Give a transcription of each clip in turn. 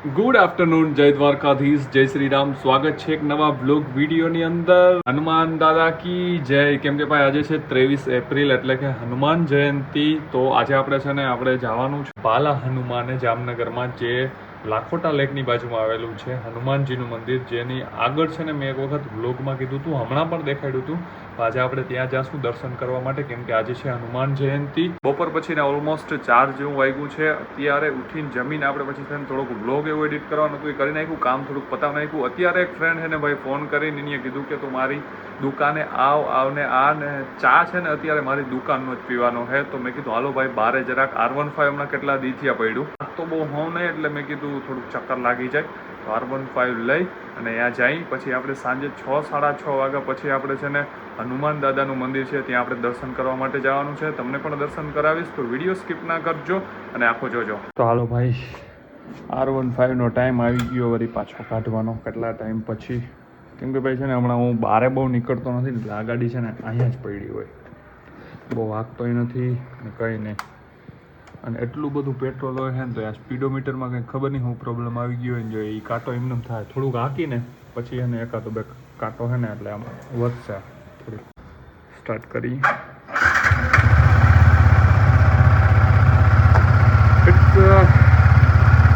Good afternoon જય દ્વારકાધીશ જય શ્રી રામ સ્વાગત છે એક નવા બ્લોગ વિડીયોની અંદર. હનુમાન દાદા કી જય. કેમ કે ભાઈ, આજે છે ત્રેવીસ એપ્રિલ એટલે કે હનુમાન જયંતિ. તો આજે આપણે છે ને, આપણે જવાનું છે બાલા હનુમાને જામનગરમાં જે લાખોટા લેકની બાજુમાં આવેલું છે હનુમાનજીનું મંદિર, જેની આગળ છે ને મેં એક વખત બ્લોગમાં કીધું હતું હમણાં પણ દેખાડ્યું હતું આજે આપણે ત્યાં જાશું દર્શન કરવા માટે, કેમ કે આજે છે હનુમાન જયંતિ. બપોર પછીને ઓલમોસ્ટ ચાર જેવું વાગ્યું છે. અત્યારે ઉઠીને જમીને આપણે પછી થઈને થોડુંક બ્લોગ એવું એડિટ કરવાનું હતું, એ કરી નાખ્યું, કામ થોડુંક પતાવ નાખ્યું. અત્યારે એક ફ્રેન્ડ છે ને ભાઈ ફોન કરીને એને કીધું કે તું મારી દુકાને આવ આવ ને આ ને ચા છે ને અત્યારે મારી દુકાનનો જ પીવાનો છે તો મેં કીધું, હાલો ભાઈ, બારે જરાક આર વન ફાઈવ હમણાં કેટલા દીથિયા પડ્યું? તો બહુ હોવ નહીં એટલે મેં કીધું થોડુંક ચક્કર લાગી જાય. તો આર વન ફાઇવ લઈ અને ત્યાં જઈ, પછી આપણે સાંજે છ, સાડા છ વાગ્યા પછી આપણે છે ને હનુમાન દાદાનું મંદિર છે, ત્યાં આપણે દર્શન કરવા માટે જવાનું છે. તમને પણ દર્શન કરાવીશ, તો વીડિયો સ્કીપ ના કરજો અને આખો જોજો. તો હાલો ભાઈ આર વન ફાઇવનો ટાઈમ આવી ગયો વળી પાછો કાઢવાનો. કેટલા ટાઈમ પછી? કેમ કે ભાઈ છે ને હમણાં હું બારે બહુ નીકળતો નથી આ ગાડી છે ને અહીંયા જ પડી હોય. બહુ વાગતોય નથી ને કંઈ નહીં. અને એટલું બધું પેટ્રોલ હોય છે ને તો આ સ્પીડોમીટરમાં કંઈ ખબર નહીં હું પ્રોબ્લેમ આવી ગયો હોય ને જો એ કાંટો એમને એમ થાય. થોડુંક હાંકીને પછી એને એકાદો બે કાંટો છે ને એટલે આમ વધશે થોડીક. સ્ટાર્ટ કરી it's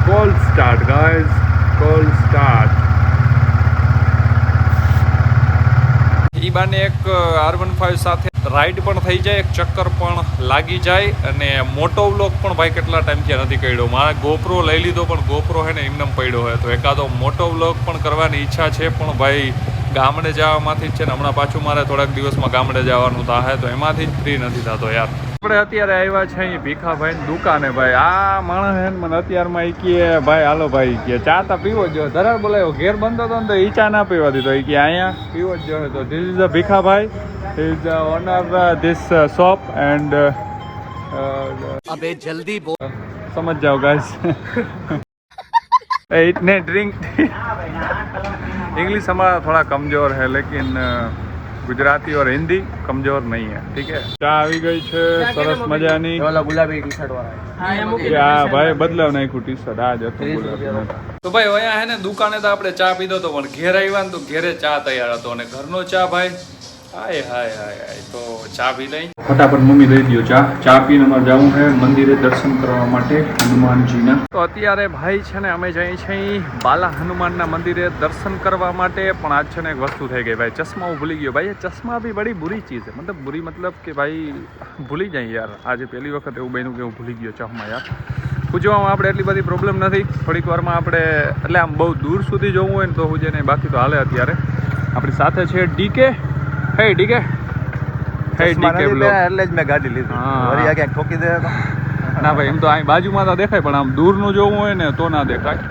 call start guys call start બાને એક આર વન ફાઈવ સાથે રાઈડ પણ થઈ જાય, એક ચક્કર પણ લાગી જાય અને મોટો વ્લોગ પણ ભાઈ કેટલા ટાઈમથી નથી કર્યો. મારા ગોપરો લઈ લીધો, પણ ગોપરો હે ને એમને પડ્યો હોય. તો એકાદો મોટો વ્લોગ પણ કરવાની ઈચ્છા છે, પણ ભાઈ ગામડે જવામાંથી જ છે ને હમણાં પાછું મારે થોડાક દિવસમાં ગામડે જવાનું થાય તો એમાંથી જ ફ્રી નથી થતો યાર. આપણે અત્યારે આવ્યા છે અહીં ભીખાભાઈની દુકાને ભાઈ. આ માણસ હે મને અત્યારમાં એ કહે ભાઈ હાલો ભાઈ કે ચા તો પીવો જો ધરાર બોલાયો ઘેર બંધો હતો ને તો એ ચા ના પીવા દીધો. એ કે અહીંયા પીવો જ જોઈએ તો this is a Bhikhabhai. Is owner this shop and અબે જલ્દી બોલ સમજ જાઓ ગાઈસ ઇટ ને ડ્રિંક इंग्लिश हमारा थोड़ा कमजोर है लेकिन अ, गुजराती और हिंदी कमजोर नहीं है ठीक है ચા આવી ગઈ છે સરસ મજાની वाला गुलाबी टी शर्ट वाला કે આ ભાઈ બદલાવ નાખ્યું ટી શર્ટ આ જ હતું ત્રીસ ગુલાબીનું. રૂપિયાનો. તો ભાઈ અહીંયા હે ને દુકાને તો આપણે ચા પીધો તો પણ ઘેર આવ્યા ને તો ઘેરે ચા તૈયાર હતો અને ઘરનો ચા ભાઈ હાય હાય હાય હાય. તો ચા પી લઈ? ફટાફટ મમ્મી દઈ દો ચા. ચા પીને અમારે જવું છે મંદિરે દર્શન કરવા માટે હનુમાનજીના. તો અત્યારે ભાઈ છે ને અમે જઈએ છીએ બાલા હનુમાનના મંદિરે દર્શન કરવા માટે પણ આજ છે ને એક વસ્તુ થઈ ગઈ ભાઈ. ચશ્મા હું ભૂલી ગયો ભાઈ. એ ચશ્મા બી બડી બુરી ચીજ છે. મતલબ બુરી મતલબ કે ભાઈ ભૂલી જાય યાર. આજે પહેલી વખત એવું બન્યું કે હું ભૂલી ગયો ચશ્મા યાર. પૂજવામાં આપણે એટલી બધી પ્રોબ્લેમ નથી. થોડીક વારમાં આપણે એટલે આમ બહુ દૂર સુધી જવું હોય ને તો હું ને બાકી તો હાલે અત્યારે. આપણી સાથે છે ડીકે હે ડીકે? હે ડીકે બ્લોગ એટલે જ મેં ગાડી લીધી. વરી આ ક્યાંક ઠોકી દે ના ભાઈ એમ તો અહીં બાજુમાં તો દેખાય પણ આમ દૂરનું જોવું હોય ને તો ના દેખાય.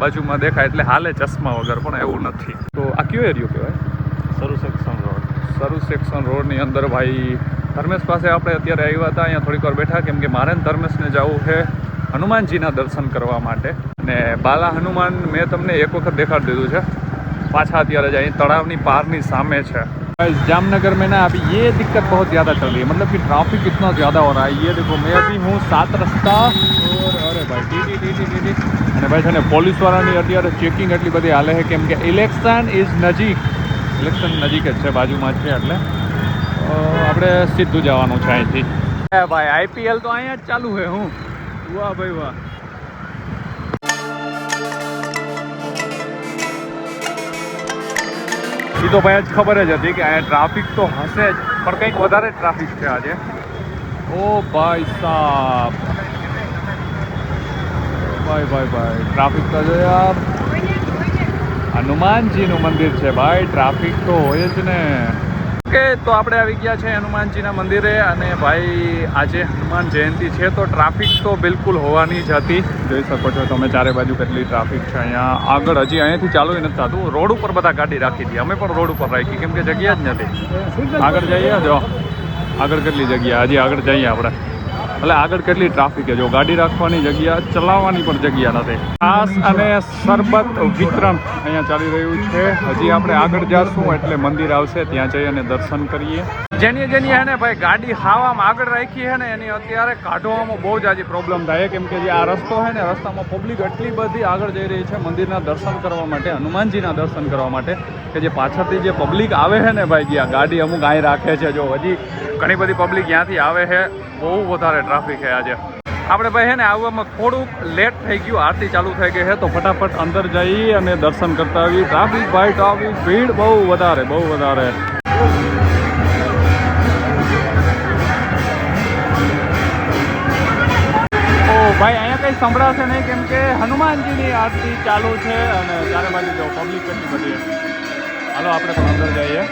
બાજુમાં દેખાય એટલે હાલે ચશ્મા વગર પણ એવું નથી. તો આ કયો એરિયો કહેવાય? Saru section road. Saru section રોડની અંદર ભાઈ ધર્મેશ પાસે આપણે અત્યારે આવ્યા હતા અહીંયા થોડીક વાર બેઠા કેમ કે મારે ને ધર્મેશને જવું છે હનુમાનજીના દર્શન કરવા માટે. અને બાલા હનુમાન મેં તમને એક વખત દેખાડી દીધું છે. પાછા અત્યારે જ અહીં તળાવની પારની સામે છે. जामनगर में ना अभी ये दिक्कत बहुत ज़्यादा चल रही है मतलब कि ट्रैफिक इतना ज़्यादा हो रहा है ये देखो मैं अभी हूँ सात रस्ता और अरे भाई T T T T T અને ભાઈ છે ને પોલીસવાળાની અત્યારે ચેકિંગ એટલી બધી હાલે છે કેમ કે ઇલેક્શન ઇઝ નજીક ઇલેક્શન નજીક જ છે બાજુમાં જ છે એટલે અ, આપણે સીધું જવાનું છે અહીંથી એ ભાઈ આઈપીએલ તો અહીંયા જ ચાલુ છે હું વાહ ભાઈ વાહ એ તો ભાઈ જ ખબર જ હતી કે અહીંયા ટ્રાફિક તો હશે જ પણ કંઈક વધારે ટ્રાફિક છે આજે. ઓ ભાઈ સાહેબ ભાઈ ભાઈ ભાઈ ટ્રાફિક તો જો યાર. હનુમાનજીનું મંદિર છે ભાઈ ટ્રાફિક તો હોય જ ને. ઓકે, તો આપણે આવી ગયા છે હનુમાનજીના મંદિરે અને ભાઈ, આજે હનુમાન જયંતિ છે, તો ટ્રાફિક તો બિલકુલ હોવાની જ હતી. જોઈ શકો છો તમે ચારે બાજુ કેટલી ટ્રાફિક છે અહીંયા. આગળ હજી અહીંયાથી ચાલુ નથી થતું. રોડ ઉપર બધા ગાડી રાખી હતી અમે પણ રોડ ઉપર રાખી. કેમ કે જગ્યા જ નથી. આગળ જઈએ, જો. આગળ કેટલી જગ્યા? હજી આગળ જઈએ આપણે. એટલે આગળ કેટલી ટ્રાફિક જો ગાડી રાખવાની જગ્યા, ચલાવવાની પણ જગ્યા નથી. છાસ અને શરબત વિતરણ અહીંયા ચાલી રહ્યું છે. હજી આપણે આગળ જઈશું એટલે મંદિર આવશે. ત્યાં જઈ અને દર્શન કરીએ. જેની જેની હે ને ભાઈ ગાડી હાવામાં આગળ રાખી છે ને, એની અત્યારે કાઢવામાં બહુ જ આજે પ્રોબ્લેમ થાય. કેમ કે જે આ રસ્તો છે ને, રસ્તામાં પબ્લિક એટલી બધી આગળ જઈ રહી છે મંદિરના દર્શન કરવા માટે, હનુમાનજીના દર્શન કરવા માટે, કે જે પાછળથી જે પબ્લિક આવે છે ને ભાઈ જ્યાં ગાડી અમુક અહીં રાખે છે, જો હજી ઘણી બધી પબ્લિક ત્યાંથી આવે છે. બહુ વધારે ટ્રાફિક છે આજે. આપણે ભાઈ હે ને, આવવામાં થોડુંક લેટ થઈ ગયું, આરતી ચાલુ થઈ ગઈ છે, તો ફટાફટ અંદર જઈ અને દર્શન કરતા આવી ટ્રાફિક ભાઈ ટ્રાફિક ભીડ બહુ વધારે બહુ વધારે. ભાઈ, અહીંયા કંઈ સંભળાશે નહીં, કેમ કે હનુમાનજીની આરતી ચાલુ છે અને ચારે બાજુ જો પબ્લિક કેટલી બધી હાલો, આપણે પણ અંદર જઈએ.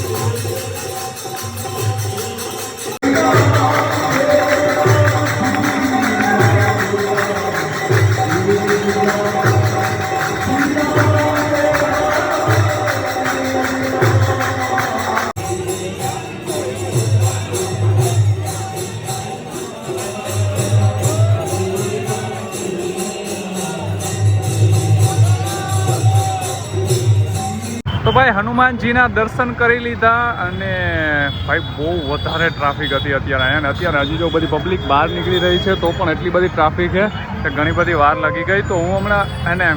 તો ભાઈ, હનુમાનજીના દર્શન કરી લીધા અને ભાઈ, બહુ વધારે ટ્રાફિક હતી અત્યારે અહીંયા. અને અત્યારે હજી જો બધી પબ્લિક બહાર નીકળી રહી છે, તો પણ એટલી બધી ટ્રાફિક છે કે ઘણી બધી વાર લાગી ગઈ. તો હું હમણાં એને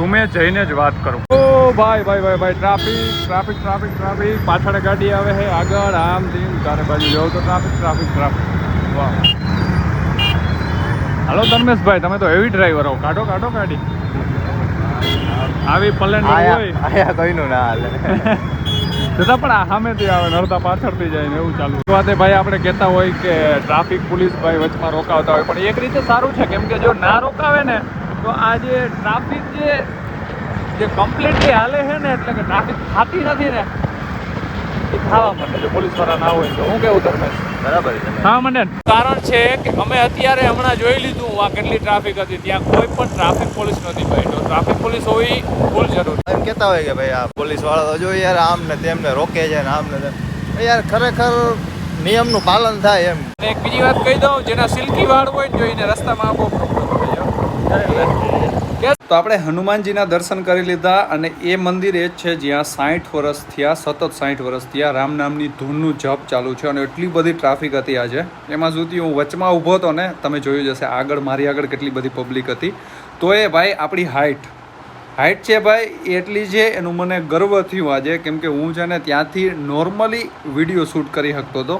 રૂમે જઈને જ વાત કરું. ઓ ભાઈ ભાઈ ભાઈ ભાઈ ટ્રાફિક ટ્રાફિક ટ્રાફિક ટ્રાફિક પાછળ ગાડી આવે છે આગળ આમ તેમ. ચારે બાજુ જાઓ તો ટ્રાફિક ટ્રાફિક ટ્રાફિક વાહ. હાલો ધર્મેશભાઈ, તમે તો હેવી ડ્રાઈવર હો. કાઢો કાઢો ગાડી. આવી પલેન્ડર હોય. આયા કોઈનું ના હાલે. છતાં પણ આ સામેથી આવે ને અડધા પાછળથી જાય ને એવું ચાલુ. વાતે ભાઈ આપણે કહેતા હોય કે ટ્રાફિક પોલીસ ભાઈ વચમાં રોકાવતા હોય પણ એક રીતે સારું છે કેમ કે જો ના રોકાવે ને તો આ જે ટ્રાફિક જે જે કમ્પ્લીટલી હાલે છે ને એટલે કે ટ્રાફિક થતી નથી ને ખાવા માટે. જો પોલીસવાળા ના હોય તો હું કેવું તમને? બરાબર છે. હા મને કારણ છે કે અમે અત્યારે હમણાં જોઈ લીધું આ કેટલી ટ્રાફિક હતી. ત્યાં કોઈ પણ ટ્રાફિક પોલીસ નથી ભાઈ તો ટ્રાફિક પોલીસ હોવી ફૂલ જરૂર. એમ કહેતા હોય કે ભાઈ આ પોલીસવાળા તો જો યાર આમ ને તેમને રોકે છે ને આમ ને તેમ યાર ખરેખર નિયમનું પાલન થાય એમ. એક બીજી વાત કહી દઉં જેના સિલ્કી વાળ હોય ને જો એને રસ્તામાં આપો તો આપણે હનુમાનજીના દર્શન કરી લીધા અને એ મંદિર એ જ છે જ્યાં સાઠ વર્ષ થયા, સતત સાઠ વર્ષ થયા, રામ નામની ધૂનનું જપ ચાલુ છે અને એટલી બધી ટ્રાફિક હતી આજે. એમાં સુધી હું વચમાં ઊભો હતો ને, તમે જોયું જશે આગળ મારી આગળ કેટલી બધી પબ્લિક હતી. તો એ ભાઈ આપણી હાઇટ હાઇટ છે ભાઈ, એટલી છે, એનું મને ગર્વ થયું આજે, કેમ કે હું છે ને ત્યાંથી નોર્મલી વીડિયો શૂટ કરી શકતો હતો.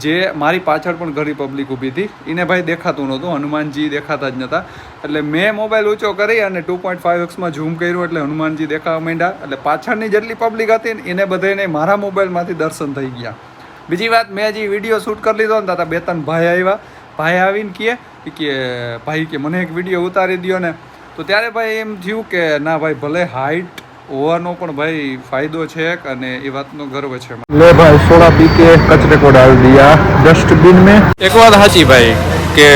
જે મારી પાછળ પણ ઘણી પબ્લિક ઊભી હતી. એને ભાઈ દેખાતું નહોતું, હનુમાનજી દેખાતા જ નહોતા એટલે મેં મોબાઈલ ઊંચો કરી અને ટુ પોઈન્ટ ફાઇવ એક્સમાં ઝૂમ કર્યું એટલે હનુમાનજી દેખાવા માંડ્યા. એટલે પાછળની જેટલી પબ્લિક હતી ને એને બધાને મારા મોબાઈલમાંથી દર્શન થઈ ગયા. બીજી વાત, મેં હજી વીડિયો શૂટ કરી લીધો ને તાતા બે ત્રણ ભાઈ આવ્યા. ભાઈ આવીને કહે કે, ભાઈ કે, મને એક વીડિયો ઉતારી દો ને. તો ત્યારે ભાઈ એમ થયું કે, ના ભાઈ, ભલે હાઈટ હોવાનો પણ ભાઈ ફાયદો છે અને એ વાતનો ગર્વ છે લે ભાઈ સોડા પી કે કચરેકો ડાલ દિયા ડસ્ટબિન મેં એક વાત સાચી ભાઈ કે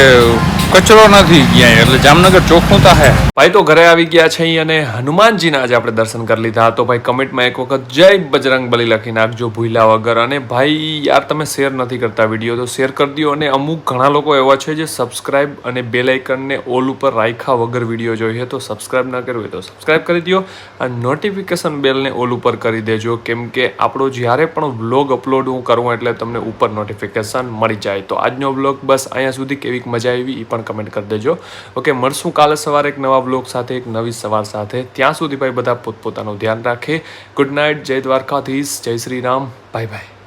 કચરો નથી ક્યાંય, એટલે જામનગર ચોખ્ખું તો હે. ભાઈ તો ઘરે આવી ગયા છે અને હનુમાનજીના આજે આપણે દર્શન કરી લીધા. તો ભાઈ કમેન્ટમાં એક વખત જય બજરંગ બલી લખી નાખજો ભૂલ્યા વગર. અને ભાઈ યાર, તમે શેર નથી કરતા વીડિયો, તો શેર કરી દો અને અમુક ઘણા લોકો એવા છે જે સબસ્ક્રાઇબ અને બેલ આઇકનને ઓલ ઉપર રાખ્યા વગર વીડિયો જોઈએ તો સબસ્ક્રાઇબ ના કરવું હોય તો સબસ્ક્રાઇબ કરી દો અને નોટિફિકેશન બેલને ઓલ ઉપર કરી દેજો. કેમ કે આપણો જ્યારે પણ વ્લોગ અપલોડ હું કરું એટલે તમને ઉપર નોટિફિકેશન મળી જાય. તો આજનો વ્લોગ બસ અહીંયા સુધી. કેવીક મજા આવી એ પણ કમેન્ટ કરી દેજો. ઓકે મળશું કાલે સવારે એક નવા બ્લોગ સાથે, એક નવી સવાર સાથે. ત્યાં સુધી ભાઈ બધા પોતપોતાનું ધ્યાન રાખે. ગુડ નાઇટ જય દ્વારકાધીશ, જય શ્રી રામ. Bye bye